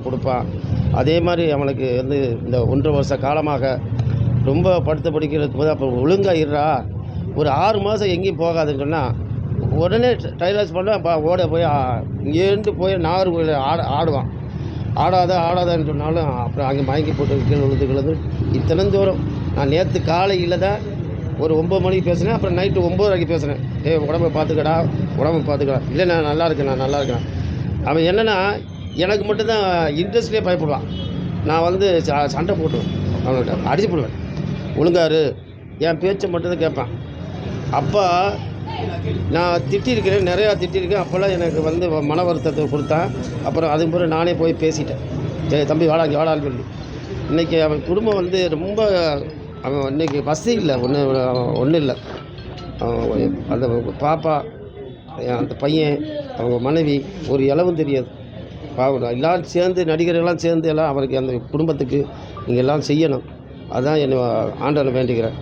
கொடுப்பான் அதே மாதிரி அவனுக்கு வந்து இந்த ஒன்றரை வருஷ காலமாக ரொம்ப படுத்த படிக்கிறதுக்கு போது அப்போ ஒழுங்காக இருடா. ஒரு ஆறு மாதம் எங்கேயும் போகாதுன்னு சொன்னால் உடனே டைலர்ஸ் பண்ண ஓட போய் இங்கேருந்து போய் நார் ஆட ஆடுவான். ஆடாத ஆடாதன்னு சொன்னாலும் அப்புறம் அங்கே மயங்கி போட்டு கீழே விழுந்து கிழந்து இத்தனை தூரம். நான் நேற்று காலையில் தான் ஒரு ஒம்பது மணிக்கு பேசினேன் அப்புறம் நைட்டு ஒம்பது வரைக்கும் பேசுனேன். ஏ உடம்பை பார்த்துக்கடா உடம்பை பார்த்துக்கடா இல்லை நான் நல்லா இருக்கேன் நான் நல்லா இருக்கேன் அவன் என்னென்னா எனக்கு மட்டும்தான் இன்ட்ரெஸ்ட்லேயே பயப்படுவான். நான் வந்து ச- சண்டை போட்டுவேன் அவன்கிட்ட அடிச்சு போடுவேன். ஒழுங்காரு என் பேச்சை மட்டும்தான் கேட்பான். அப்போ நான் திட்டிருக்கிறேன் நிறையா திட்டிருக்கேன். அப்போல்லாம் எனக்கு வந்து மன வருத்தத்தை கொடுத்தான். அப்புறம் அதுக்கு பிறகு நானே போய் பேசிட்டேன். சரி தம்பி வாடா இங்கே வாடான்னு சொல்லி. இன்றைக்கி அவன் குடும்பம் வந்து ரொம்ப அவன் இன்றைக்கி வசதி இல்லை. ஒன்று ஒன்றும் இல்லை. அவன் அந்த பாப்பா அந்த பையன் அவங்க மனைவி ஒரு இளவும் தெரியாது. பாவம். எல்லாம் சேர்ந்து நடிகர்கள்லாம் சேர்ந்து எல்லாம் அவருக்கு அந்த குடும்பத்துக்கு நீங்கள் எல்லாம் செய்யணும். அதுதான் என்னை ஆண்டவனை வேண்டிக்கிறேன்